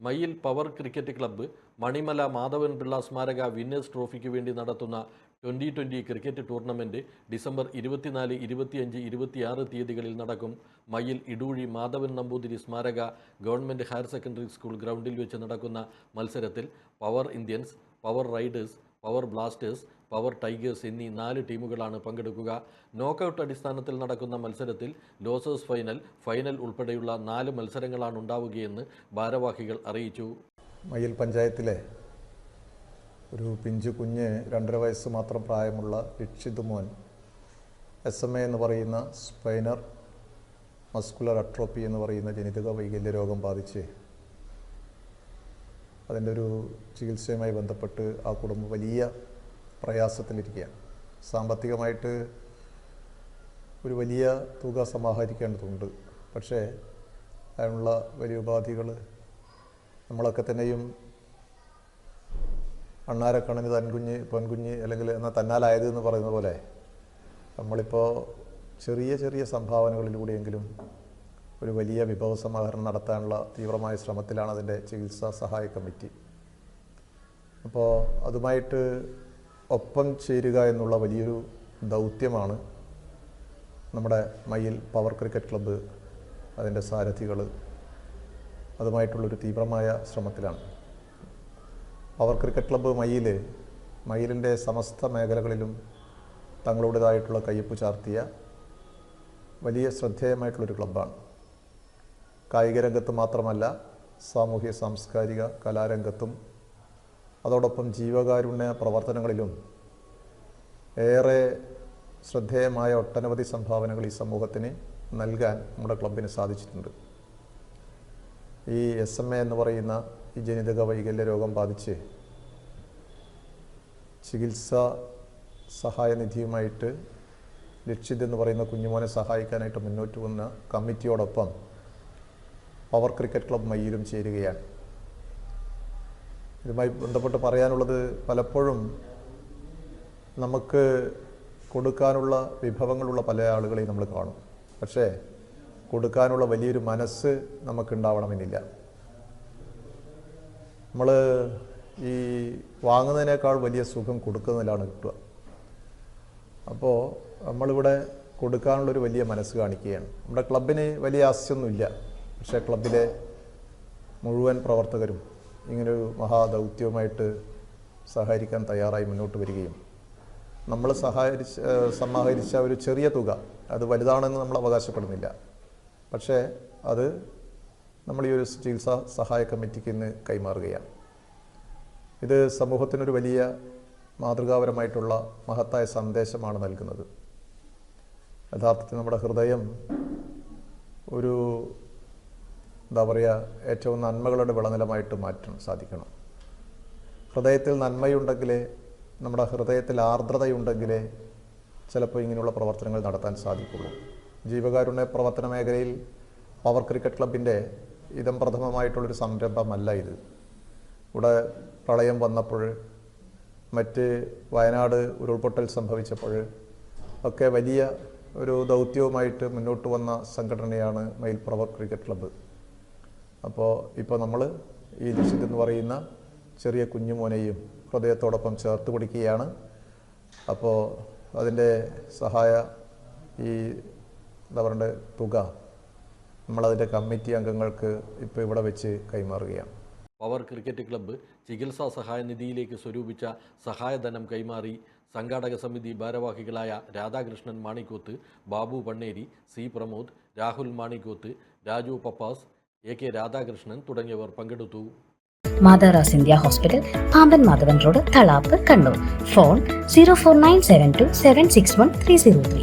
Mayyil power cricket club Manimala Madhavan Pillai സ്മാരക winners ട്രോഫിക്ക് വേണ്ടി നടത്തുന്ന twenty twenty cricket tournament December ഇരുപത്തിനാല് ഇരുപത്തിയഞ്ച് ഇരുപത്തിയാറ് തീയതികളിൽ നടക്കും. മയിൽ ഇടൂഴി മാധവൻ നമ്പൂതിരി സ്മാരക ഗവൺമെന്റ് ഹയർ സെക്കൻഡറി സ്കൂൾ ഗ്രൗണ്ടിൽ വെച്ച് നടക്കുന്ന മത്സരത്തിൽ power Indians power riders power blasters power tigers എന്നീ നാല് ടീമുകളാണ് പങ്കെടുക്കുക. നോക്കൌട്ട് അടിസ്ഥാനത്തിൽ നടക്കുന്ന മത്സരത്തിൽ ലോസേഴ്സ് ഫൈനൽ ഫൈനൽ ഉൾപ്പെടെയുള്ള നാല് മത്സരങ്ങളാണ് ഉണ്ടാവുകയെന്ന് ഭാരവാഹികൾ അറിയിച്ചു. മയിൽ പഞ്ചായത്തിലെ ഒരു പിഞ്ചു കുഞ്ഞ് രണ്ടര വയസ്സ് മാത്രം പ്രായമുള്ള രക്ഷിത് മോൻ എസ് എം എ എന്ന് പറയുന്ന സ്പൈനർ മസ്കുലർ അട്രോപ്പി എന്ന് പറയുന്ന ജനിതക വൈകല്യ രോഗം ബാധിച്ച് അതിന്റെ ഒരു ചികിത്സയുമായി ബന്ധപ്പെട്ട് ആ കുടുംബം വലിയ പ്രയാസത്തിലിരിക്കുകയാണ്. സാമ്പത്തികമായിട്ട് ഒരു വലിയ തുക സമാഹരിക്കേണ്ടതുണ്ട്. പക്ഷേ അതിനുള്ള വലിയ ഉപാധികൾ നമ്മളൊക്കെ തന്നെയും അണ്ണാരക്കണന് തൻകുഞ്ഞ് പൊൻകുഞ്ഞ് അല്ലെങ്കിൽ എന്നാൽ തന്നാലായത് എന്ന് പറയുന്ന പോലെ നമ്മളിപ്പോൾ ചെറിയ ചെറിയ സംഭാവനകളിലൂടെയെങ്കിലും ഒരു വലിയ വിഭവ സമാഹരണം നടത്താനുള്ള തീവ്രമായ ശ്രമത്തിലാണ് അതിന്റെ ചികിത്സാ സഹായ കമ്മിറ്റി. അപ്പോൾ അതുമായിട്ട് ഒപ്പം ചേരുക എന്നുള്ള വലിയൊരു ദൗത്യമാണ് നമ്മുടെ മയിൽ പവർ ക്രിക്കറ്റ് ക്ലബ്ബ് അതിന്റെ സാരഥികൾ അതുമായിട്ടുള്ളൊരു തീവ്രമായ ശ്രമത്തിലാണ്. പവർ ക്രിക്കറ്റ് ക്ലബ്ബ് മയിൽ മയിലിന്റെ സമസ്ത മേഖലകളിലും തങ്ങളുടേതായിട്ടുള്ള കയ്യൊപ്പ് ചാർത്തിയ വലിയ ശ്രദ്ധേയമായിട്ടുള്ളൊരു ക്ലബ്ബാണ്. കായിക രംഗത്ത് മാത്രമല്ല സാമൂഹ്യ സാംസ്കാരിക കലാരംഗത്തും അതോടൊപ്പം ജീവകാരുണ്യ പ്രവർത്തനങ്ങളിലും ഏറെ ശ്രദ്ധേയമായ ഒട്ടനവധി സംഭാവനകൾ ഈ സമൂഹത്തിന് നൽകാൻ നമ്മുടെ ക്ലബിന് സാധിച്ചിട്ടുണ്ട്. ഈ എസ് എം എ എന്ന് പറയുന്ന ഈ ജനിതക വൈകല്യ രോഗം ബാധിച്ച് ചികിത്സ സഹായനിധിയുമായിട്ട് ലക്ഷിത് എന്ന് പറയുന്ന കുഞ്ഞുമോനെ സഹായിക്കാനായിട്ട് മുന്നോട്ട് വന്ന കമ്മിറ്റിയോടൊപ്പം പവർ ക്രിക്കറ്റ് ക്ലബ് മയ്യിലും ചേരുകയാണ്. ഇതുമായി ബന്ധപ്പെട്ട് പറയാനുള്ളത് പലപ്പോഴും നമുക്ക് കൊടുക്കാനുള്ള വിഭവങ്ങളുള്ള പല ആളുകളെയും നമ്മൾ കാണും. പക്ഷേ കൊടുക്കാനുള്ള വലിയൊരു മനസ്സ് നമുക്കുണ്ടാവണമെന്നില്ല. നമ്മൾ ഈ വാങ്ങുന്നതിനേക്കാൾ വലിയ സുഖം കൊടുക്കുന്നതിലാണ് കിട്ടുക. അപ്പോൾ നമ്മളിവിടെ കൊടുക്കാനുള്ളൊരു വലിയ മനസ്സ് കാണിക്കുകയാണ്. നമ്മുടെ ക്ലബിന് വലിയ ആസ്യൊന്നുമില്ല പക്ഷേ ക്ലബിലെ മുഴുവൻ പ്രവർത്തകരും ഇങ്ങനൊരു മഹാദൗത്യവുമായിട്ട് സഹകരിക്കാൻ തയ്യാറായി മുന്നോട്ട് വരികയും നമ്മൾ സഹകരിച്ച സമാഹരിച്ച ഒരു ചെറിയ തുക അത് വലുതാണെന്ന് നമ്മൾ അവകാശപ്പെടുന്നില്ല. പക്ഷേ അത് നമ്മൾ ഈ ഒരു ചികിത്സാ സഹായ കമ്മിറ്റിക്ക് ഇന്ന് കൈമാറുകയാണ്. ഇത് സമൂഹത്തിനൊരു വലിയ മാതൃകാപരമായിട്ടുള്ള മഹത്തായ സന്ദേശമാണ് നൽകുന്നത്. യഥാർത്ഥത്തിൽ നമ്മുടെ ഹൃദയം ഒരു എന്താ പറയുക ഏറ്റവും നന്മകളുടെ വിളനിലമായിട്ട് മാറ്റാൻ സാധിക്കണം. ഹൃദയത്തിൽ നന്മയുണ്ടെങ്കിലേ നമ്മുടെ ഹൃദയത്തിൽ ആർദ്രതയുണ്ടെങ്കിലേ ചിലപ്പോൾ ഇങ്ങനെയുള്ള പ്രവർത്തനങ്ങൾ നടത്താൻ സാധിക്കുള്ളൂ. ജീവകാരുണ്യ പ്രവർത്തന മേഖലയിൽ പവർ ക്രിക്കറ്റ് ക്ലബിന്റെ ഇതം പ്രഥമമായിട്ടുള്ളൊരു സംരംഭമല്ല ഇത്. ഇവിടെ പ്രളയം വന്നപ്പോൾ മറ്റ് വയനാട് ഉരുൾപൊട്ടൽ സംഭവിച്ചപ്പോൾ ഒക്കെ വലിയ ഒരു ദൗത്യവുമായിട്ട് മുന്നോട്ട് വന്ന സംഘടനയാണ് മയിൽ പവർ ക്രിക്കറ്റ് ക്ലബ്ബ്. അപ്പോൾ ഇപ്പോൾ നമ്മൾ ഈ നിഷിത് എന്ന് പറയുന്ന ചെറിയ കുഞ്ഞുമോനെയും ഹൃദയത്തോടൊപ്പം ചേർത്ത് പിടിക്കുകയാണ്. അപ്പോൾ അതിന്റെ സഹായ ഈ എന്താ പറയണ്ടേ തുക നമ്മളതിന്റെ കമ്മിറ്റി അംഗങ്ങൾക്ക് ഇപ്പോൾ ഇവിടെ വെച്ച് കൈമാറുകയാണ്. പവർ ക്രിക്കറ്റ് ക്ലബ്ബ് ചികിത്സാ സഹായ നിധിയിലേക്ക് സ്വരൂപിച്ച സഹായധനം കൈമാറി സംഘാടക സമിതി ഭാരവാഹികളായ Radhakrishnan Manikoth Babu Panneri C Pramod Rahul Manikoth Raju Pappas A K Radhakrishnan തുടങ്ങിയവർ പങ്കെടുത്തു. Matharas India hospital Pamban Madhavan road Thalap Kannur. Phone zero four nine seven two seven six one three zero three